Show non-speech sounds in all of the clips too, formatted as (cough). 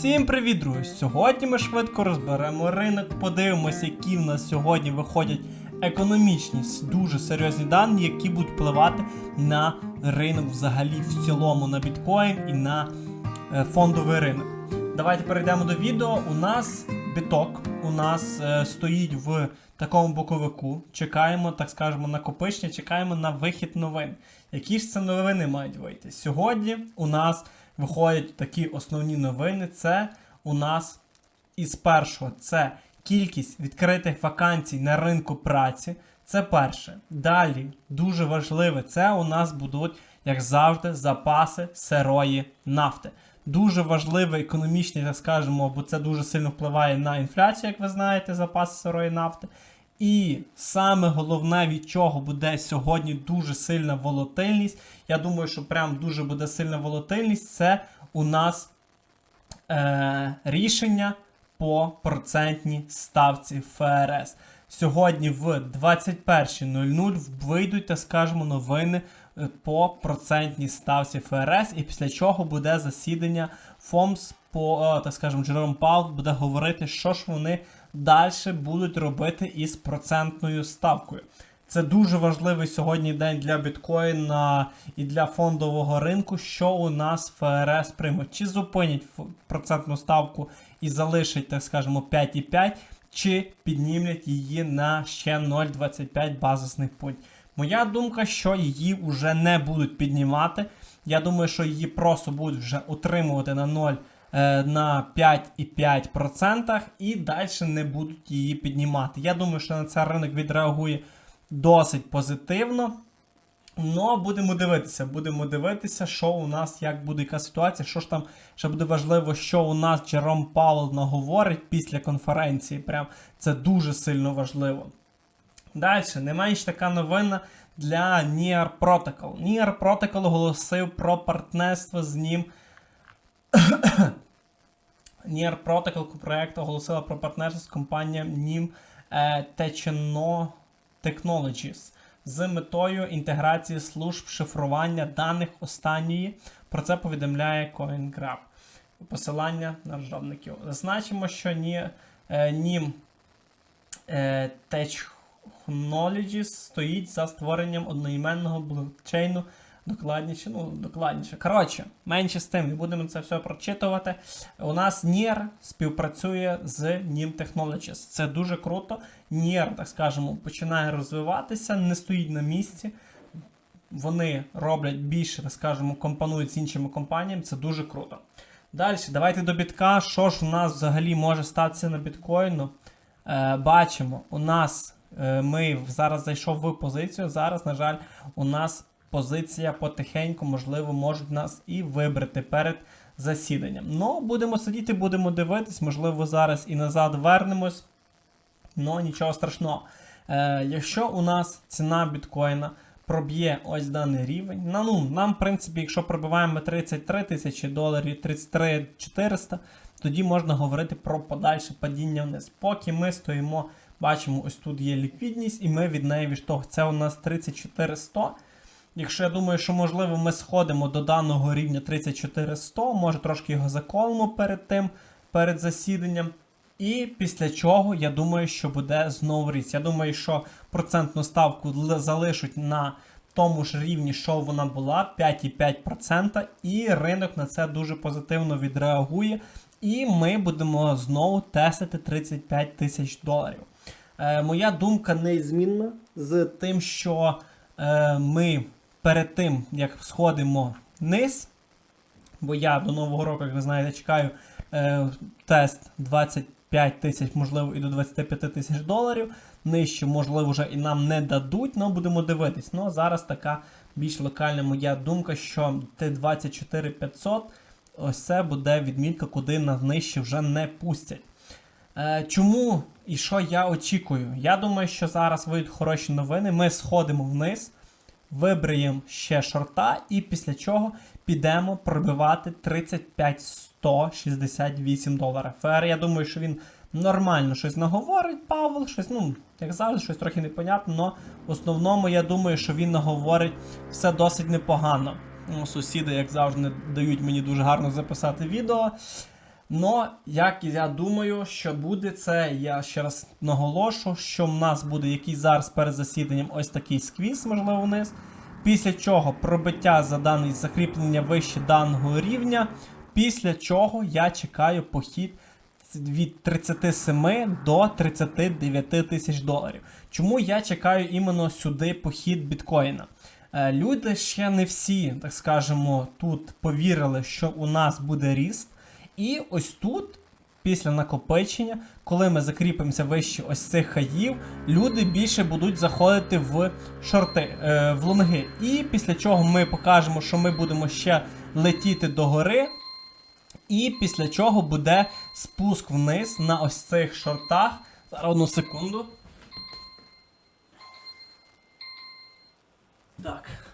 Всім привіт, друзі! Сьогодні ми швидко розберемо ринок, подивимося, які в нас сьогодні виходять економічні, дуже серйозні дані, які будуть впливати на ринок взагалі в цілому, на біткоін і на е, фондовий ринок. Давайте перейдемо до відео. У нас біток у нас е, стоїть в такому боковику. Чекаємо, так скажемо, накопичення, чекаємо на вихід новин. Які ж це новини мають вийти? Сьогодні у нас виходять такі основні новини. Це у нас із першого це кількість відкритих вакансій на ринку праці. Це перше. Далі, дуже важливе, це у нас будуть, як завжди, запаси сирої нафти. Дуже важливий економічний, так скажемо, бо це дуже сильно впливає на інфляцію, як ви знаєте, запаси сирої нафти. І саме головне, від чого буде сьогодні дуже сильна волатильність. Я думаю, що прям дуже буде сильна волатильність. Це у нас е, рішення по процентній ставці ФРС. Сьогодні в 21.00 вийдуть, так скажемо, новини е, по процентній ставці ФРС, і після чого буде засідання ФОМС по, е, так скажемо, Джером Паул буде говорити, що ж вони далі будуть робити із процентною ставкою. Це дуже важливий сьогодні день для біткоїна і для фондового ринку, що у нас ФРС приймуть. Чи зупинять процентну ставку і залишать, так скажемо, 5,5, чи піднімлять її на ще 0,25 базисних пунктів. Моя думка, що її вже не будуть піднімати. Я думаю, що її просто будуть вже утримувати на 0 е, на 5,5% і далі не будуть її піднімати. Я думаю, що на це ринок відреагує досить позитивно. Ну, будемо дивитися, будемо дивитися, що у нас, як буде яка ситуація, що ж там ще буде важливо, що у нас Джером Пауел наговорить після конференції. Прям це дуже сильно важливо. Далі, не менш така новина для Near Protocol. Near Protocol оголосив про партнерство з ним. (coughs) Near Protocol проект оголосила про партнерство з компанією NIM е, Techno Technologies з метою інтеграції служб шифрування даних останньої. Про це повідомляє CoinGrab. Посилання на розробників. Зазначимо, що ні, е, NIM е, Technologies стоїть за створенням одноіменного блокчейну докладніше. Ну, докладніше. Коротше, менше з тим, не будемо це все прочитувати. У нас NIR співпрацює з NIM Technologies. Це дуже круто. NIR, так скажемо, починає розвиватися, не стоїть на місці. Вони роблять більше, так скажемо, компонують з іншими компаніями. Це дуже круто. Далі, давайте до бітка. Що ж у нас взагалі може статися на біткоїну? Е, бачимо, у нас е, ми зараз зайшов в позицію. Зараз, на жаль, у нас позиція потихеньку, можливо, можуть нас і вибрати перед засіданням. Ну, будемо сидіти, будемо дивитись, можливо, зараз і назад вернемось. Ну, нічого страшного. Е, якщо у нас ціна біткоїна проб'є ось даний рівень, на, ну, нам, в принципі, якщо пробиваємо 33 тисячі доларів, 33 400, тоді можна говорити про подальше падіння вниз. Поки ми стоїмо, бачимо, ось тут є ліквідність, і ми від неї відштовхуємо. Це у нас 34 100. Якщо я думаю, що можливо ми сходимо до даного рівня 34100, може трошки його заколимо перед тим, перед засіданням. І після чого я думаю, що буде знову ріст. Я думаю, що процентну ставку залишать на тому ж рівні, що вона була, 5,5%, і ринок на це дуже позитивно відреагує. І ми будемо знову тестити 35 тисяч доларів. Е, моя думка незмінна з тим, що е, ми перед тим, як сходимо вниз, бо я до Нового року, як ви знаєте, чекаю е, тест 25 тисяч, можливо, і до 25 тисяч доларів. Нижче, можливо, вже і нам не дадуть, але будемо дивитись. Ну, зараз така більш локальна моя думка, що Т24 500 ось це буде відмітка, куди нас нижче вже не пустять. Е, чому і що я очікую? Я думаю, що зараз вийдуть хороші новини. Ми сходимо вниз, вибраємо ще шорта, і після чого підемо пробивати 35 168 доларів. ФР, я думаю, що він нормально щось наговорить, Павел, щось, ну, як завжди, щось трохи непонятно, але в основному я думаю, що він наговорить все досить непогано. Ну, Сусіди, як завжди, дають мені дуже гарно записати відео. Но як я думаю, що буде це, я ще раз наголошу, що в нас буде якийсь зараз перед засіданням ось такий сквіз, можливо, вниз. Після чого пробиття за даний закріплення вище даного рівня. Після чого я чекаю похід від 37 до 39 тисяч доларів. Чому я чекаю іменно сюди похід біткоїна? Е, Люди ще не всі, так скажемо, тут повірили, що у нас буде ріст. І ось тут, після накопичення, коли ми закріпимося вище ось цих хаїв, люди більше будуть заходити в шорти, е, в лонги. І після чого ми покажемо, що ми будемо ще летіти до гори. І після чого буде спуск вниз на ось цих шортах. Зараз одну секунду. Так.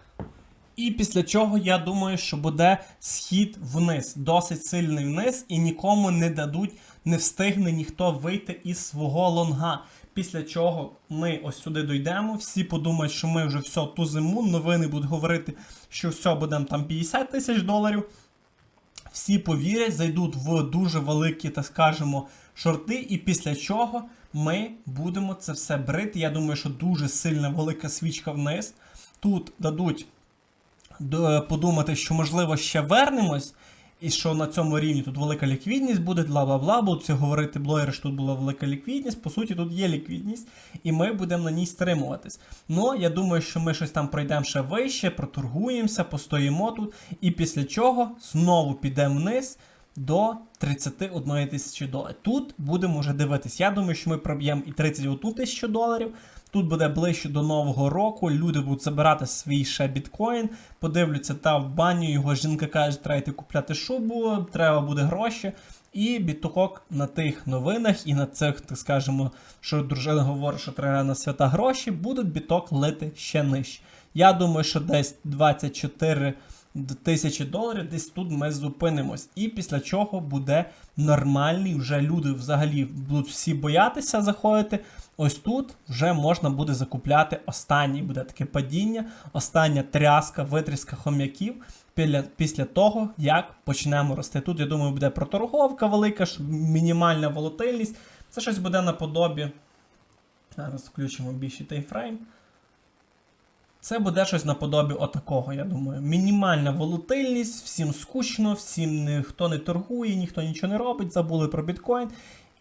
І після чого я думаю, що буде схід вниз, досить сильний вниз, і нікому не дадуть, не встигне ніхто вийти із свого лонга. Після чого ми ось сюди дійдемо, всі подумають, що ми вже все ту зиму, новини будуть говорити, що все будемо там 50 тисяч доларів. Всі повірять, зайдуть в дуже великі, так скажемо, шорти, і після чого ми будемо це все брити. Я думаю, що дуже сильна велика свічка вниз. Тут дадуть подумати, що можливо ще вернемось, і що на цьому рівні тут велика ліквідність буде, бла бла бла. Будуть це говорити блогери, що тут була велика ліквідність. По суті, тут є ліквідність, і ми будемо на ній стримуватись. Ну, я думаю, що ми щось там пройдемо ще вище, проторгуємося, постоїмо тут, і після чого знову підемо вниз. До 31 тисячі доларів. Тут будемо вже дивитись. Я думаю, що ми проб'ємо і 31 тисячу доларів. Тут буде ближче до нового року. Люди будуть забирати свій ще біткоін, подивляться та в баню. Його жінка каже, треба йти купляти шубу, треба буде гроші. І біток на тих новинах і на цих, так скажемо, що дружина говорить, що треба на свята гроші, будуть біток лити ще нижче. Я думаю, що десь 24 д- тисячі доларів, десь тут ми зупинимось. І після чого буде нормальний, вже люди взагалі будуть всі боятися заходити. Ось тут вже можна буде закупляти останній буде таке падіння, остання тряска, витріска хом'яків після, того, як почнемо рости. Тут, я думаю, буде проторговка велика, щоб мінімальна волатильність. Це щось буде наподобі. Зараз включимо більший таймфрейм. Це буде щось наподобі отакого, я думаю. Мінімальна волатильність, всім скучно, всім ніхто не торгує, ніхто нічого не робить, забули про біткоін.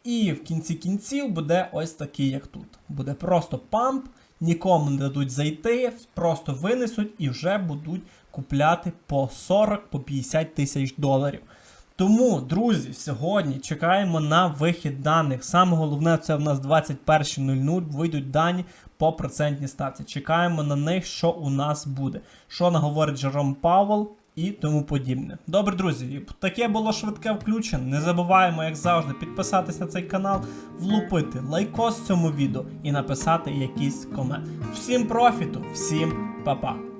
І в кінці кінців буде ось такий, як тут. Буде просто памп, нікому не дадуть зайти, просто винесуть і вже будуть купляти по 40, по 50 тисяч доларів. Тому, друзі, сьогодні чекаємо на вихід даних. Саме головне, це в нас 21.00 вийдуть дані по процентній ставці. Чекаємо на них, що у нас буде. Що наговорить Джером Павел і тому подібне. Добре, друзі, таке було швидке включення. Не забуваємо, як завжди, підписатися на цей канал, влупити лайкос цьому відео і написати якийсь комент. Всім профіту, всім па-па!